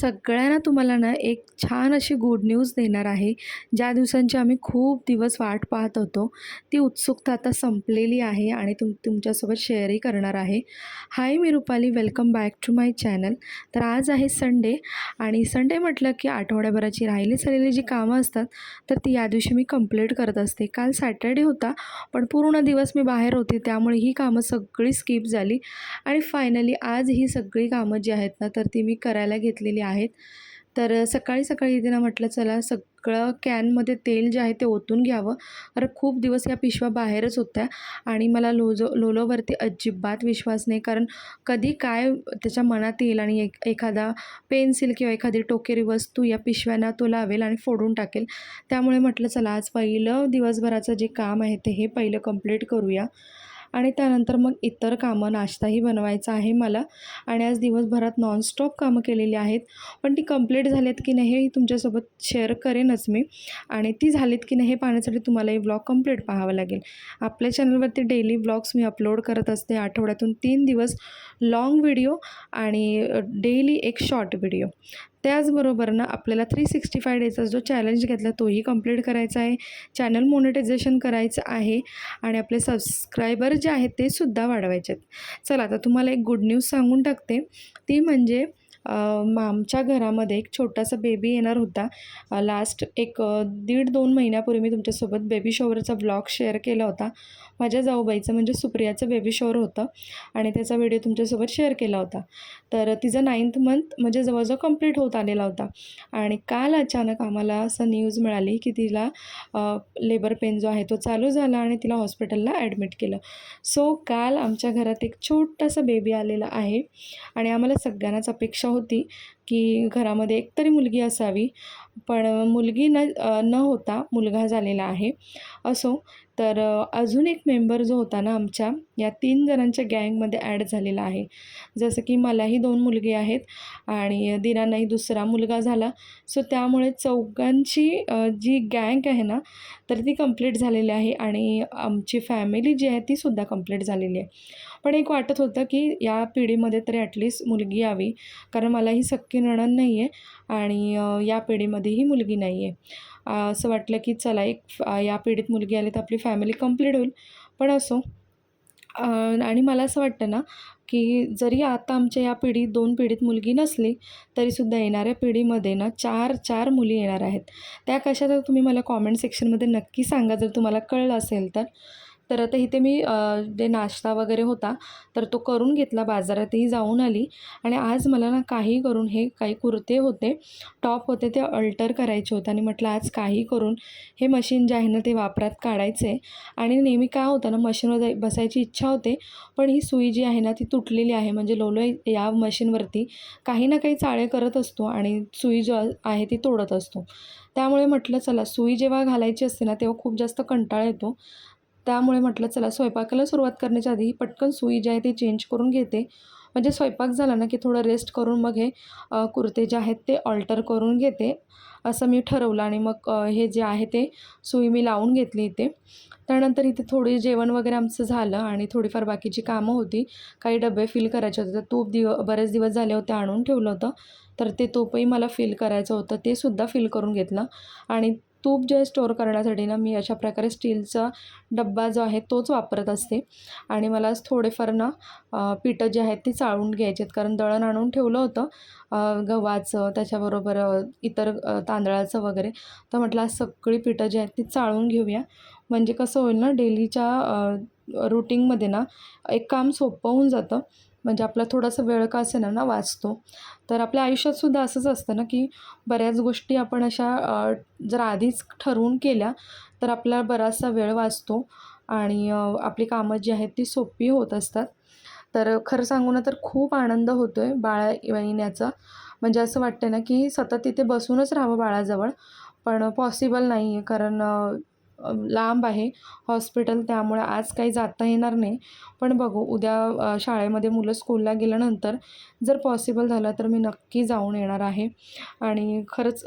सगळ्यांना तुम्हाला ना एक छान अशी गुड न्यूज देणार आहे. ज्या दिवसांची आम्ही खूप दिवस वाट पाहत होतो ती उत्सुकता आता संपलेली आहे आणि तुम तुमच्यासोबत शेअरही करणार आहे. Hi me Rupali welcome back to my channel तर आज आहे संडे आणि संडे म्हटलं की आठवड्याभराची राहिली सरलेली जी कामं असतात तर ती या दिवशी मी कंप्लीट करत असते. काल सॅटर्डे होता पण पूर्ण दिवस मी बाहेर होते त्यामुळे ही कामं सगळी स्किप झाली. आणि फायनली आज ही सगळी कामं जी आहेत ना तर ती मी करायला घेतलेली आहेत. तर सकाळी सकाळी तिनं ना म्हटलं चला सगळं कॅनमध्ये तेल जे आहे ते ओतून घ्यावं. अरे खूप दिवस या पिशव्या बाहेरच होत्या आणि मला लोजो लोलोवरती अजिबात विश्वास नाही. कारण कधी काय त्याच्या मनात येईल आणि एक एखादा पेन्सिल किंवा एखादी टोकेरी वस्तू या पिशव्यांना तो लावेल आणि फोडून टाकेल. त्यामुळे म्हटलं चला आज पहिलं दिवसभराचं जे काम आहे ते हे पहिलं कंप्लीट करूया. आणि त्यानंतर मग इतर कामं नाश्ताही बनवायचा आहे मला. आणि आज दिवसभरात नॉनस्टॉप कामं केलेली आहेत. पण ती कंप्लीट झालीत की नाही हे तुमच्यासोबत शेअर करेनच मी. आणि ती झालीत की नाही हे पाहण्यासाठी तुम्हाला हे ब्लॉग कंप्लीट पाहावं लागेल. आपल्या चॅनलवरती डेली ब्लॉग्स मी अपलोड करत असते. आठवड्यातून तीन दिवस लाँग व्हिडिओ आणि डेली एक शॉर्ट व्हिडिओ त्याचबरोबर ना आपल्याला थ्री सिक्स्टी फाय डेचा जो चॅलेंज घेतला तोही कंप्लीट करायचा आहे. चॅनल मोनिटायझेशन करायचं आहे आणि आपले सबस्क्रायबर जे आहेत ते सुद्धा वाढवायचे आहेत. चला आता तुम्हाला एक गुड न्यूज सांगून टाकते. ती म्हणजे आमच्या घरामध्ये एक छोटासा बेबी येणार होता. लास्ट एक दीड दोन महिन्यापूर्वी मी तुमच्यासोबत बेबी शॉवरचा ब्लॉग शेअर केला होता. माझ्या जाऊबाईचं म्हणजे सुप्रियाचं बेबी शॉवर होतं आणि त्याचा व्हिडिओ तुमच्यासोबत शेअर केला होता. तर तिचं नाईन्थ मंथ म्हणजे जवळजवळ कंप्लीट होत आलेला होता. आणि काल अचानक आम्हाला असं न्यूज मिळाली की तिला लेबर पेन जो आहे तो चालू झाला आणि तिला हॉस्पिटलला ॲडमिट केलं. सो काल आमच्या घरात एक छोटासा बेबी आलेला आहे आणि आम्हाला सगळ्यांनाच अपेक्षा होती की घरामध्ये एकतरी मुलगी असावी. पण मुलगी न न होता मुलगा झालेला आहे. असो तर अजून एक मेंबर जो होता ना आमच्या या तीन जणांच्या गँगमध्ये ॲड झालेला आहे. जसं की मलाही दोन मुलगी आहेत आणि दिनांनाही दुसरा मुलगा झाला. सो त्यामुळे चौघांची जी गँग आहे ना तर ती कंप्लीट झालेली आहे आणि आमची फॅमिली जी आहे ती सुद्धा कंप्लीट झालेली आहे. पण एक वाटत होतं की या पिढीमध्ये तरी ॲटलिस्ट मुलगी यावी. कारण मला ही सक्की नणन नाही आहे आणि या पिढीमध्येही मुलगी नाही आहे असं वाटलं की चला एक या पिढीत मुलगी आली तर आपली फॅमिली कंप्लीट होईल. पण असो. आणि मला असं वाटतं ना की जरी आता आमच्या या पिढीत दोन पिढीत मुलगी नसली तरीसुद्धा येणाऱ्या पिढीमध्ये ना चार चार मुली येणार आहेत. त्या कशा तर तुम्ही मला कॉमेंट सेक्शनमध्ये नक्की सांगा. जर तुम्हाला कळलं असेल तर. तर आता इथे मी जे नाश्ता वगैरे होता तर तो करून घेतला. बाजारातही जाऊन आली आणि आज मला ना काही करून हे काही कुर्ते होते टॉप होते ते अल्टर करायचे होते आणि म्हटलं आज काही करून हे मशीन जे आहे ना ते वापरात काढायचे आणि नेहमी काय होतं ना मशीनवर बसायची इच्छा होते पण ही सुई जी आहे ना ती तुटलेली आहे. म्हणजे लोलो या मशीनवरती काही ना काही चाळे करत असतो आणि सुई जो आहे ती तोडत असतो. त्यामुळे म्हटलं चला सुई जेव्हा घालायची असते ना तेव्हा खूप जास्त कंटाळा येतो. त्यामुळे म्हटलं चला स्वयंपाकाला सुरुवात करण्याच्या आधी ही पटकन सुई जी आहे ती चेंज करून घेते. म्हणजे स्वयंपाक झाला ना की थोडं रेस्ट करून मग हे कुर्ते जे आहेत ते ऑल्टर करून घेते. असं मी ठरवलं आणि मग हे जे आहे ते सुई मी लावून घेतली इथे. त्यानंतर इथे थोडी जेवण वगैरे आमचं झालं आणि थोडीफार बाकीची कामं होती. काही डबे फिल करायचे होते. तर तूप दिव बरेच दिवस झाले होते आणून ठेवलं होतं. तर ते तूपही मला फिल करायचं होतं. ते सुद्धा फिल करून घेतलं. आणि तूप जे स्टोअर करण्यासाठी ना मी अशा प्रकारे स्टीलचा डब्बा जो आहे तोच वापरत असते. आणि मला थोडेफार ना पिठं जे आहेत ती चाळून घ्यायची आहेत कारण दळण आणून ठेवलं होतं गव्हाचं त्याच्याबरोबर इतर तांदळाचं वगैरे. तर म्हटलं आज सगळी पिठं जी आहेत ती चाळून घेऊया. म्हणजे कसं होईल ना डेलीच्या रुटीनमध्ये ना एक काम सोपं होऊन जातं. म्हणजे आपला थोडासा वेळ का असेना ना वाचतो. तर आपल्या आयुष्यातसुद्धा असंच असतं ना की बऱ्याच गोष्टी आपण अशा जर आधीच ठरवून केल्या तर आपला बराचसा वेळ वाचतो आणि आपली कामं जी आहेत ती सोपी होत असतात. तर खरं सांगू ना तर खूप आनंद होतो आहे बाळा येण्याचा म्हणजे असं वाटतं ना की सतत तिथे बसूनच राहावं बाळाजवळ पण पॉसिबल नाही आहे कारण लांब आहे हॉस्पिटल त्यामुळे आज काही जाता येणार नाही. पण बघू उद्या शाळेमध्ये मुलं स्कूलला गेल्यानंतर जर पॉसिबल झालं तर मी नक्की जाऊन येणार आहे. आणि खरंच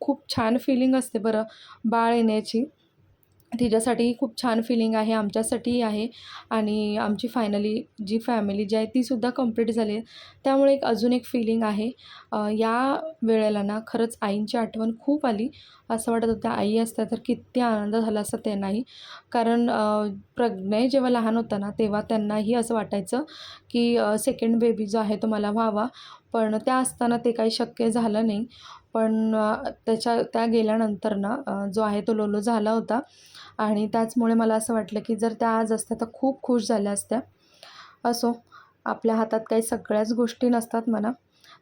खूप छान फिलिंग असते बरं बाळ येण्याची. तिच्यासाठीही खूप छान फिलिंग आहे आमच्यासाठीही आहे. आणि आमची फायनली जी फॅमिली जी आहे तीसुद्धा कंप्लीट झाली आहे. त्यामुळे एक अजून एक फिलिंग आहे. या वेळेला ना खरंच आईंची आठवण खूप आली. असं वाटत होतं आई असत्या तर किती आनंद झाला असता त्यांनाही. कारण अ, प्रज्ञय जेव्हा लहान होता ना तेव्हा त्यांनाही असं वाटायचं की सेकंड बेबी जो आहे तो मला व्हावा. पण त्या असताना ते काही शक्य झालं नाही. पण त्याच्या त्या गेल्यानंतर ना जो आहे तो लोलो झाला होता. आणि त्याचमुळे मला असं वाटलं की जर त्या आज असत्या तर खूप खुश झाल्या असत्या. असो आपल्या हातात काही सगळ्याच गोष्टी नसतात म्हणा.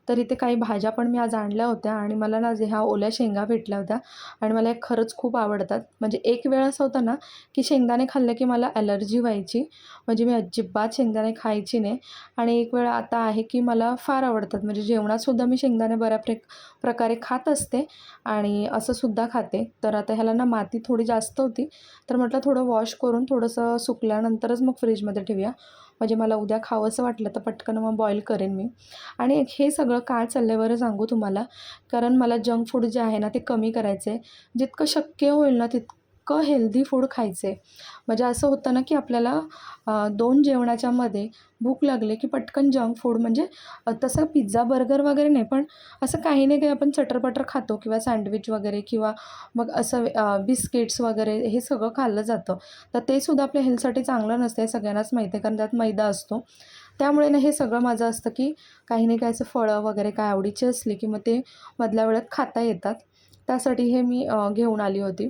तर इथे काही भाज्या पण मी आज आणल्या होत्या आणि मला ना जे ह्या ओल्या शेंगा भेटल्या होत्या आणि मला हे खरंच खूप आवडतात. म्हणजे एक वेळ असं होतं ना की शेंगदाणे खाल्लं की मला ॲलर्जी व्हायची. म्हणजे मी अजिबात शेंगदाणे खायची नाही. आणि एक वेळ आता आहे की मला फार आवडतात. म्हणजे जेवणातसुद्धा मी शेंगदाणे बऱ्याप्रे प्रकारे खात असते आणि असंसुद्धा खाते. तर आता ह्याला ना माती थोडी जास्त होती. तर म्हटलं थोडं वॉश करून थोडंसं सुकल्यानंतरच मग फ्रीजमध्ये ठेवूया. म्हणजे मला उद्या खावंसं वाटलं तर पटकन मग बॉईल करेन मी. आणि हे सगळं काय चाललं आहे बरं सांगू तुम्हाला. कारण मला जंक फूड जे आहे ना ते कमी करायचं आहे जितकं शक्य होईल ना तितकं हेल्दी फूड खायचे. म्हणजे असं होतं ना की आपल्याला दोन जेवणाच्या मध्ये भूक लागले की पटकन जंक फूड म्हणजे तसं पिझ्झा बर्गर वगैरे नाही पण असं काही नाही काही आपण चटरपटर खातो किंवा सँडविच वगैरे किंवा मग असं बिस्किट्स वगैरे हे सगळं खाल्लं जातं. तर ते सुद्धा आपल्या हेल्थसाठी चांगलं नसतं हे सगळ्यांनाच माहिती आहे कारण त्यात मैदा असतो. त्यामुळे ना हे सगळं माझं असतं की काही नाही काय असं फळं वगैरे काय आवडीची असली की मग ते मधल्या वेळात खाता येतात. त्यासाठी हे मी घेऊन आली होती.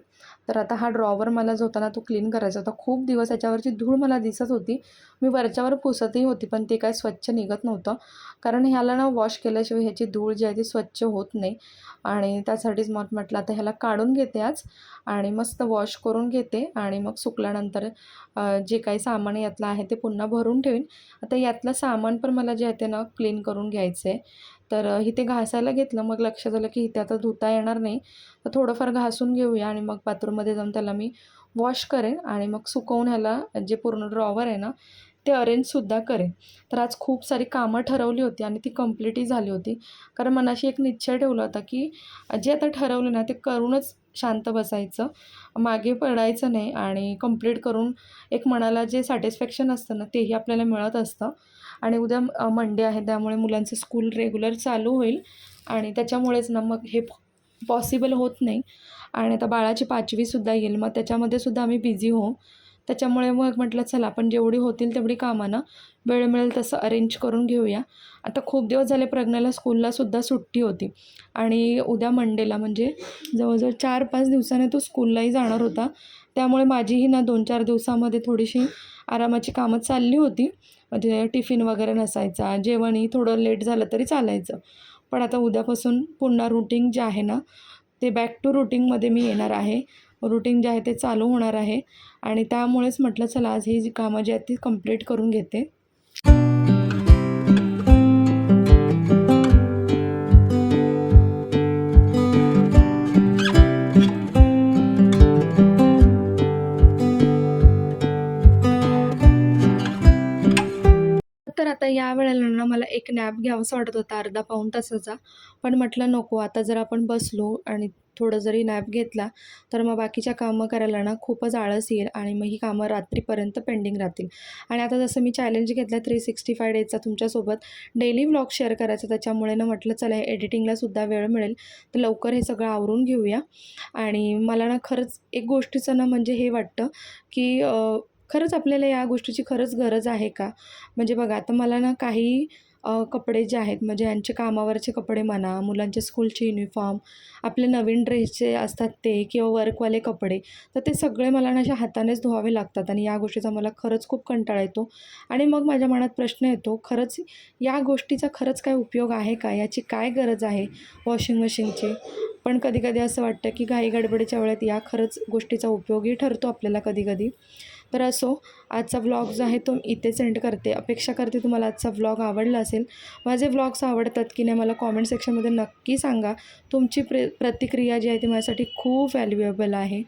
तर आता हा ड्रॉवर मला जो होता ना तो क्लीन करायचा होता. खूप दिवस याच्यावरची धूळ मला दिसत होती. मी वरच्यावर पुसतही होती पण ते काय स्वच्छ निघत नव्हतं. कारण ह्याला ना वॉश केल्याशिवाय ह्याची धूळ जी आहे ती स्वच्छ होत नाही. आणि त्यासाठीच मग म्हटलं आता ह्याला काढून घेते आज आणि मस्त वॉश करून घेते आणि मग सुकल्यानंतर जे काही सामान यातलं आहे ते पुन्हा भरून ठेवीन. आता यातलं सामान पण मला जे आहे ते ना क्लीन करून घ्यायचं आहे तर इथे घासायला घेतलं. मग लक्षात आलं की इथे आता धुता येणार नाही. तर थोडंफार घासून घेऊया आणि मग बाथरूममध्ये जाऊन त्याला मी वॉश करेन आणि मग सुकवून ह्याला जे पूर्ण ड्रॉवर आहे ना ते अरेंजसुद्धा करेन. तर आज खूप सारी कामं ठरवली होती आणि ती कम्प्लीटही झाली होती. कारण मनाशी एक निश्चय ठेवला होता की जे आता ठरवलं ना ते करूनच शांत बसायचं. मागे पडायचं नाही आणि कंप्लीट करून एक मनाला जे सॅटिस्फॅक्शन असतं ना तेही आपल्याला मिळत असतं. आणि उद्या मंडे आहे. त्यामुळे मुलांचं स्कूल रेग्युलर चालू होईल. आणि त्याच्यामुळेच ना मग हे पॉसिबल होत नाही. आणि आता बाळाची पाचवीसुद्धा येईल. मग त्याच्यामध्ये सुद्धा आम्ही बिझी होऊ त्याच्यामुळे मग म्हटलं चला आपण जेवढी होतील तेवढी कामानं वेळ मिळेल तसं अरेंज करून घेऊया. आता खूप दिवस झाले प्रज्ञाला स्कूललासुद्धा सुट्टी होती. आणि उद्या मंडेला म्हणजे जवळजवळ चार पाच दिवसाने तो स्कूललाही जाणार होता. त्यामुळे माझीही ना दोन चार दिवसामध्ये थोडीशी आरामाची कामं चालली होती. म्हणजे टिफिन वगैरे नसायचा जेवणही थोडं लेट झालं तरी चालायचं. पण आता उद्यापासून पुन्हा रुटीन जे आहे ना ते बॅक टू रुटीनमध्ये मी येणार आहे. रुटीन जे आहे ते चालू होणार आहे. आणि त्यामुळेच म्हटलं चला आज ही जी कामं जी आहेत ती कंप्लीट करून घेते. तर आता या वेळेला ना मला एक नॅप घ्यावासा वाटत होता अर्धा पाऊण तासाचा. पण म्हटलं नको आता जर आपण बसलो आणि थोडं जरी नॅप घेतला तर मग बाकीच्या कामं करायला ना खूपच आळस येईल आणि मग ही कामं रात्रीपर्यंत पेंडिंग राहतील. आणि आता जसं मी चॅलेंज घेतला थ्री सिक्स्टी फाय डेजचा तुमच्यासोबत डेली व्लॉग शेअर करायचा त्याच्यामुळे ना म्हटलं चला हे एडिटिंगलासुद्धा वेळ मिळेल. तर लवकर हे सगळं आवरून घेऊया. आणि मला ना खरंच एक गोष्टीचं ना म्हणजे हे वाटतं की खरंच आपल्याला या गोष्टीची खरंच गरज आहे का? म्हणजे बघा आता मला ना काही कपडे जे आहेत म्हणजे यांचे कामावरचे कपडे म्हणा मुलांचे स्कूलचे युनिफॉर्म आपले नवीन ड्रेसचे असतात ते किंवा वर्कवाले कपडे तर ते सगळे मला ना अशा हातानेच धुवावे लागतात आणि या गोष्टीचा मला खरंच खूप कंटाळा येतो. आणि मग माझ्या मनात प्रश्न येतो खरंच या गोष्टीचा खरंच काय उपयोग आहे का? याची काय गरज आहे वॉशिंग मशीनची? पण कधी कधी असं वाटतं की घाई गडबडीच्या वेळेत या खरंच गोष्टीचा उपयोगही ठरतो आपल्याला कधी कधी तर असो आजचा व्लॉग जो आहे तो इथे सेंड करते. अपेक्षा करते तुम्हाला आजचा व्लॉग आवडला असेल. माझे व्लॉग्स आवडतात की नाही मला कॉमेंट सेक्शनमध्ये नक्की सांगा. तुमची प्र प्रतिक्रिया जी आहे ती माझ्यासाठी खूप व्हॅल्युएबल आहे.